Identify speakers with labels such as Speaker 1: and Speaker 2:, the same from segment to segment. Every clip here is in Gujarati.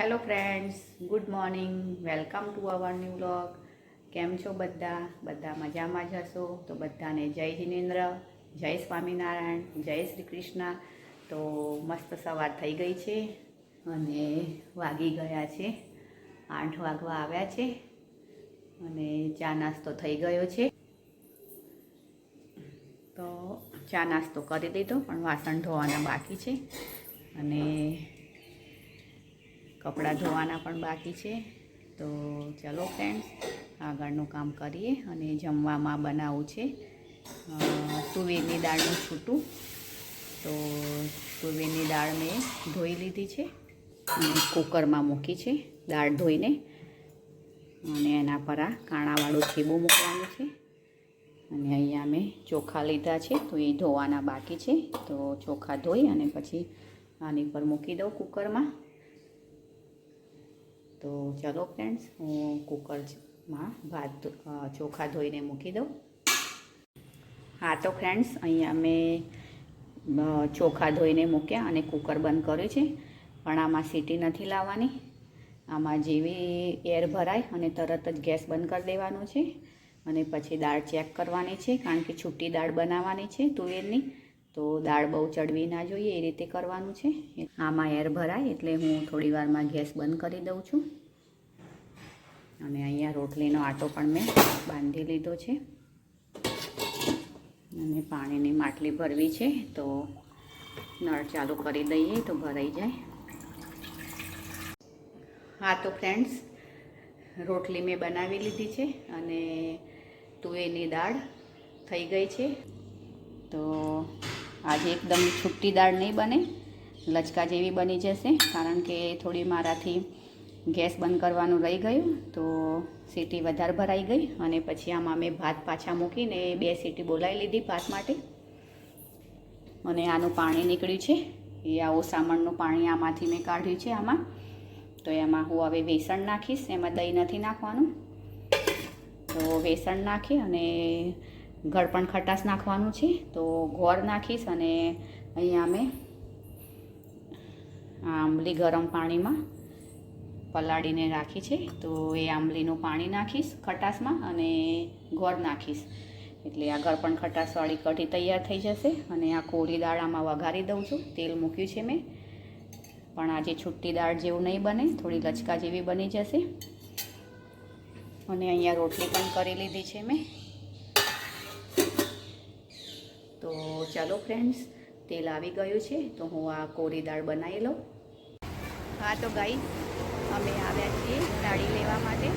Speaker 1: Hello friends good morning welcome to our new vlog કેમ છો બધા? બધા મજામાં જ હશો? તો બધાને જય જિનેન્દ્ર, જય સ્વામિનારાયણ, જય શ્રી કૃષ્ણ. તો મસ્ત સવાર થઈ ગઈ છે અને વાગી ગયા છે. આઠ વાગવા આવ્યા છે અને ચા નાસ્તો થઈ ગયો છે. તો ચા નાસ્તો કરી દીધો, પણ વાસણ ધોવાના બાકી છે. અને કપડાં ધોવાના પણ બાકી છે. તો ચલો ફ્રેન્ડ્સ આગળનું કામ કરીએ અને જમવામાં બનાવવું છે. તુવેરની દાળનું છૂટું. તો તુવેરની દાળ મેં ધોઈ લીધી છે અને કુકરમાં મૂકી છે દાળ ધોઈને. અને એના પર આ કાણાવાળું છીબું મૂકવાનું છે. અને અહીંયા મેં ચોખા લીધા છે, તો એ ધોવાના બાકી છે. તો ચોખા ધોઈ અને પછી આની પર મૂકી દઉં કુકરમાં. તો ચલો ફ્રેન્ડ્સ હું કુકરમાં ભાત ચોખા ધોઈને મૂકી દઉં. હા, તો ફ્રેન્ડ્સ અહીંયા મેં ચોખા ધોઈને મૂક્યા અને કુકર બંધ કર્યું છે. પણ આમાં સીટી નથી લાવવાની. આમાં જેવી એર ભરાય અને તરત જ ગેસ બંધ કરી દેવાનો છે. અને પછી દાળ ચેક કરવાની છે, કારણ કે છૂટી દાળ બનાવવાની છે તુવેરની. તો દાળ બહુ ચડવી ના જોઈએ, એ રીતે કરવાનું છે. આમાં એર ભરાય એટલે હું થોડી વારમાં ગેસ બંધ કરી દઉં છું. અને અહીંયા રોટલીનો આટો પણ મેં બાંધી લીધો છે. અને પાણીની માટલી ભરવી છે, તો નળ ચાલુ કરી દઈએ તો ભરાઈ જાય. હા, તો ફ્રેન્ડ્સ, રોટલી મેં બનાવી લીધી છે અને તુવેરની દાળ થઈ ગઈ છે. તો આજે એકદમ છુટ્ટી દાળ નહીં બને, લચકા જેવી બની જશે, કારણ કે થોડી મારાથી ગેસ બંધ કરવાનું રહી ગયું, તો સીટી વધારે ભરાઈ ગઈ અને પછી આમાં મેં ભાત પાછા મૂકીને બે સીટી બોલાવી લીધી ભાત માટે. અને આનું પાણી નીકળ્યું છે, એ આ ઓસામણનું પાણી આમાંથી મેં કાઢ્યું છે આમાં. તો એમાં હું હવે વેસણ નાખીશ, એમાં દહીં નથી નાખવાનું. તો વેસણ નાખી અને ગળપણ ખટાશ નાખવાનું છે. તો ગોળ નાખીશ અને અહીંયા મેં આંબલી ગરમ પાણીમાં પલાળીને રાખી છે. તો એ આંબલીનું પાણી નાખીશ ખટાશમાં અને ગોળ નાખીશ. એટલે આ ગળપણ ખટાશવાળી કઢી તૈયાર થઈ જશે અને આ કોળી દાળ આમાં વઘારી દઉં છું. તેલ મૂક્યું છે મેં. પણ આજે છુટ્ટી દાળ જેવું નહીં બને, થોડી લચકા જેવી બની જશે. અને અહીંયા રોટલી પણ કરી લીધી છે મેં. તો ચાલો ફ્રેન્ડ્સ તેલ આવી ગયું છે, તો હું આ કોરી દાળ બનાવી લઉં. હા, તો ગાઈ, અમે આવ્યા છીએ દાળી લેવા માટે.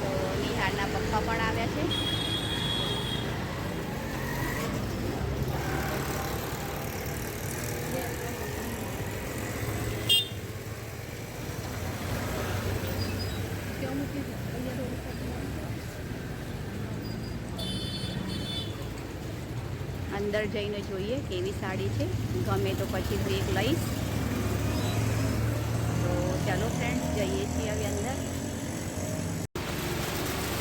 Speaker 1: તો નિહારના પપ્પા પણ આવ્યા છે. અંદર જઈને જોઈએ કેવી સાડી છે. ગમે તો પછી હું લઈશ. તો ચાલો ફ્રેન્ડ્સ જઈએ છીએ હવે અંદર.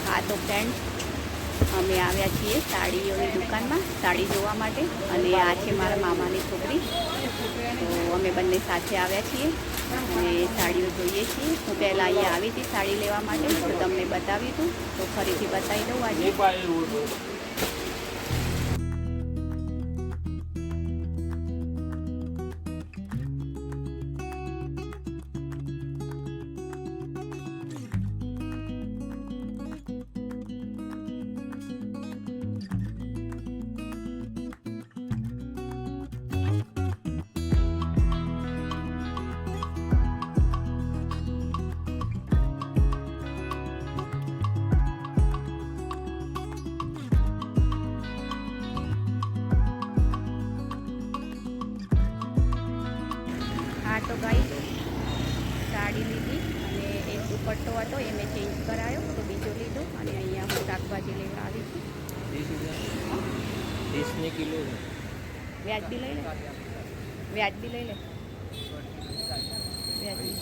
Speaker 1: હા, તો ફ્રેન્ડ્સ અમે આવ્યા છીએ સાડીઓની દુકાનમાં, સાડી જોવા માટે. અને આ છે મારા મામાની છોકરી. તો અમે બંને સાથે આવ્યા છીએ. અને સાડીઓ જોઈએ છીએ. હું પહેલાં અહીંયા આવી હતી સાડી લેવા માટે, તો તમને બતાવ્યું હતું તો ફરીથી બતાવી દઉં આજે. એક હતો એ મેં ચેન્જ કરાયો તો બીજો લીધો અને અહીંયા હું શાકભાજી લેવા આવી છું.
Speaker 2: કિલો
Speaker 1: વ્યાજબી લઈ લે. વ્યાજબી લઈ લે. વ્યાજબી.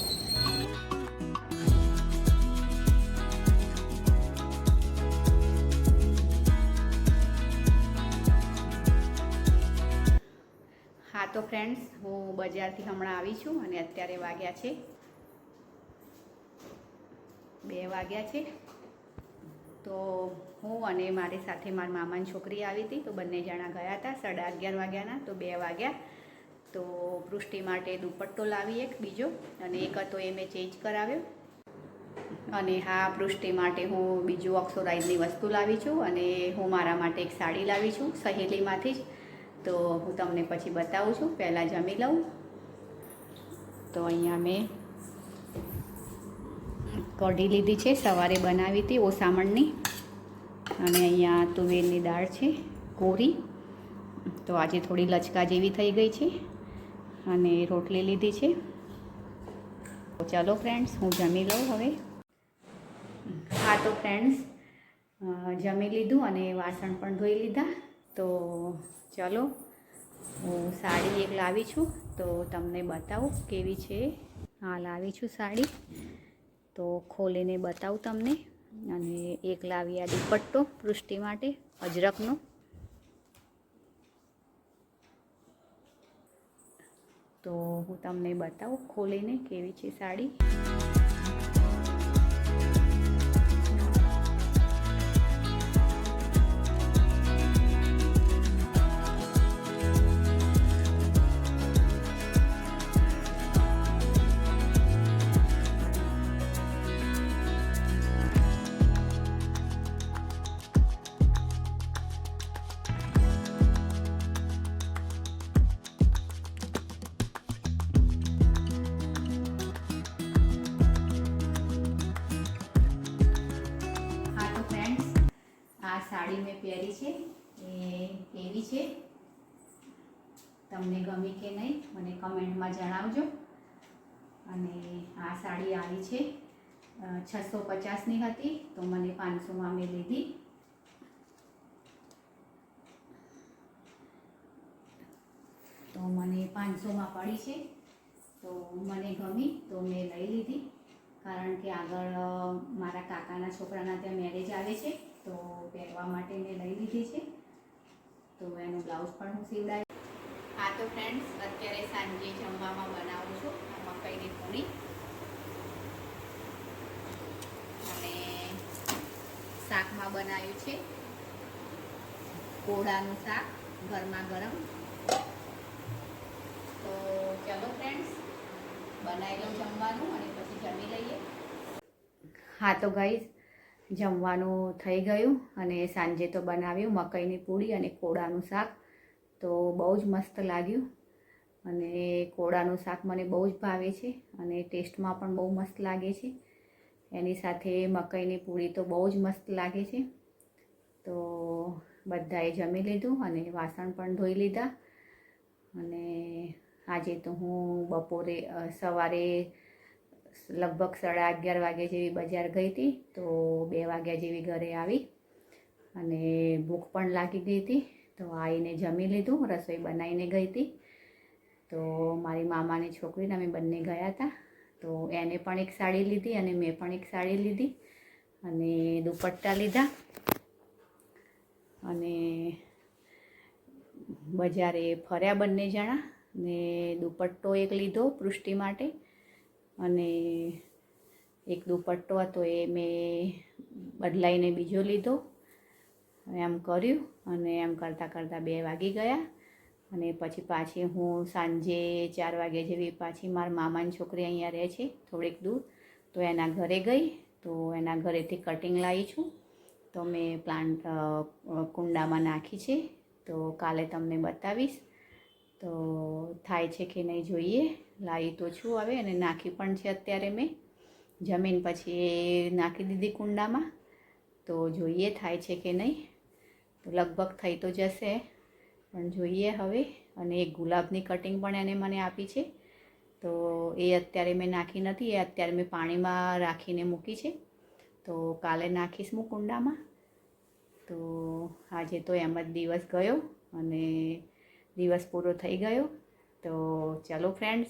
Speaker 1: હા તો ફ્રેન્ડ્સ હું બજારથી હમણાં આવી છું અને અત્યારે વાગ્યા છે બે વાગ્યા છે. તો હું અને મારી સાથે મારા મામાની છોકરી આવી હતી. તો બંને જણા ગયા હતા સાડા અગિયાર વાગ્યાના, તો બે વાગ્યા. તો પૃષ્ટિ માટે દુપટ્ટો લાવી એક, બીજો અને એક હતો એ મેં ચેન્જ કરાવ્યો. અને હા, પૃષ્ટિ માટે હું બીજું ઓક્સોરાઇઝની વસ્તુ લાવી છું અને હું મારા માટે એક સાડી લાવી છું સહેલીમાંથી જ. તો હું તમને પછી બતાવું છું. પહેલાં જમી લઉં. તો અહીંયા મેં કઢી લીધી છે. સવારે બનાવી હતી ઓસામણની. અને અહીંયા તુવેરની દાળ છે કોરી તો આજે થોડી લચકા જેવી થઈ ગઈ છે. અને રોટલી લીધી છે. તો ચાલો ફ્રેન્ડ્સ હું જમી લઉં હવે. હા, તો ફ્રેન્ડ્સ જમી લીધું અને વાસણ પણ ધોઈ લીધા. તો ચાલો, હું સાડી એક લાવી છું. તો તમને બતાવું કેવી છે. હા, લાવી છું સાડી. તો ખોલીને બતાવું તમને. અને એક લાવી આ દુપટ્ટો પૃષ્ટિ માટે, અજરકનો. તો હું તમને બતાવું ખોલીને કેવી છે સાડી. સાડી મેં પહેરી છે. એ કેવી છે. તમને ગમી કે નહીં, મને કમેન્ટમાં જણાવજો. અને આ સાડી આવી છે. છસો પચાસની હતી, તો મને પાંચસોમાં મેં લીધી. તો મને પાંચસોમાં પડી છે. તો મને ગમી, તો મેં લઈ લીધી. કારણ કે આગળ મારા કાકાના છોકરાના ત્યાં મેરેજ આવે છે. તો પહેરવા માટે મેં લઈ લીધી છે. તો એનું બ્લાઉઝ પણ હું સીવડાવી હા તો ફ્રેન્ડ્સ અત્યારે સાંજે જમવામાં બનાવું છું. મકાઈની પૂરી અને શાકમાં બનાવ્યું છે. કોળાનું શાક ગરમા ગરમ. તો ચલો ફ્રેન્ડ્સ બનાવી લઉં જમવાનું અને પછી જમી લઈએ. હા તો ગાઈઝ જમવાનું થઈ ગયું અને સાંજે તો બનાવ્યું મકાઈની પૂરી અને કોળાનું શાક. તો બહુ જ મસ્ત લાગ્યું. અને કોળાનું શાક મને બહુ જ ભાવે છે અને ટેસ્ટમાં પણ બહુ મસ્ત લાગે છે. એની સાથે મકાઈની પૂરી તો બહુ જ મસ્ત લાગે છે. તો બધાએ જમી લીધું અને વાસણ પણ ધોઈ લીધા. અને આજે તો હું બપોરે સવારે લગભગ સાડા અગિયાર વાગ્યા જેવી બજાર ગઈ હતી, તો બે વાગ્યા જેવી ઘરે આવી અને ભૂખ પણ લાગી ગઈ હતી, તો આવીને જમી લીધું, રસોઈ બનાવીને ગઈ હતી. તો મારી મામાની છોકરીને અમે બંને ગયા હતા, તો એને પણ એક સાડી લીધી અને મેં પણ એક સાડી લીધી અને દુપટ્ટા લીધા અને બજારે ફર્યા બંને જણા ને દુપટ્ટો એક લીધો પૃષ્ટિ માટે અને એક દુપટ્ટો હતો એ મેં બદલાઈને બીજો લીધો. એમ કર્યું અને એમ કરતાં કરતાં બે વાગી ગયા. અને પછી પાછી હું સાંજે ચાર વાગે જેવી પાછી મારા મામાની છોકરી અહીંયા રહે છે થોડીક દૂર. તો એના ઘરે ગઈ. તો એના ઘરેથી કટિંગ લાવી છું. તો મેં પ્લાન્ટ કુંડામાં નાખી છે. તો કાલે તમને બતાવીશ. તો થાય છે કે નહીં જોઈએ. લાવી તો છું હવે અને નાખી પણ છે અત્યારે મેં. જમીન પછી નાખી દીધી કુંડામાં. તો જોઈએ થાય છે કે નહીં. તો લગભગ થઈ તો જશે. પણ જોઈએ હવે. અને એક ગુલાબની કટિંગ પણ એને મને આપી છે. તો એ અત્યારે મેં નાખી નથી. એ અત્યારે મેં પાણીમાં રાખીને મૂકી છે. તો કાલે નાખીશ હું કુંડામાં. તો આજે તો એમ જ દિવસ ગયો અને દિવસ પૂરો થઈ ગયો. તો ચાલો ફ્રેન્ડ્સ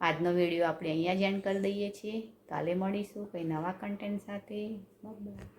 Speaker 1: આજનો વીડિયો આપણે અહીંયા જ એન્ડ કરી દઈએ છીએ. કાલે મળીશું કંઈ નવા કન્ટેન્ટ સાથે. બાય